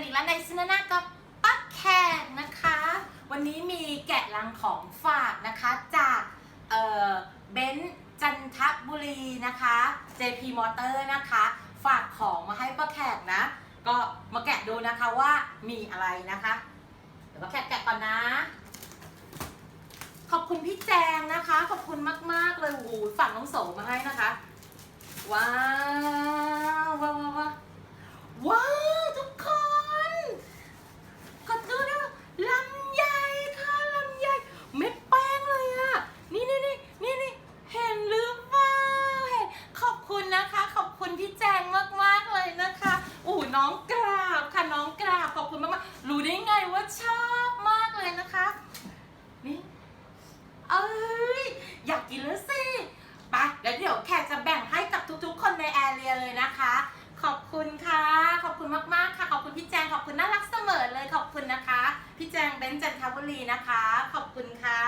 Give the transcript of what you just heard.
วัสดีค่ะเจอกันอีกแล้วในซินนากับปักแขกนะคะ วันนี้มีแกะลังของฝากนะคะจากเอ่อเบนซ์จันทบุรีนะคะ JP Motor นะคะ ฝากของมาให้ป้าแขกนะ ก็มาแกะดูนะคะว่ามีอะไรนะคะ เดี๋ยวป้าแขกแกะก่อนนะ ขอบคุณพี่แจงนะคะ ขอบคุณมาก ๆ เลยโอ้โหฝากน้องโสมาให้นะคะ ว้าวว้าวว้าวว้าวว้าวทุกคนกดดูนะลำไยค่ะลำไยเม็ดแป้งเลยอะนี่นี่นี่นี่นี่เห็นหรือเปล่าเห็นขอบคุณนะคะ ขอบคุณพี่แจงมากๆเลยนะคะอู้ น้องกราบค่ะน้องกราบขอบคุณมากๆรู้ได้ไงว่าชอบมากเลยนะคะนี่เอ้ยอยากกินแล้วสิไปแล้วเดี๋ยวแขกจะแบ่งให้กับทุกๆ คนในแอเรียเลยนะคะ ขอบคุณค่ะ ขอบคุณมากๆค่ะ ขอบคุณพี่แจงขอบคุณน่ารักเสมอเลยขอบคุณนะคะ พี่แจงเบนจันทบุรีนะคะ ขอบคุณค่ะ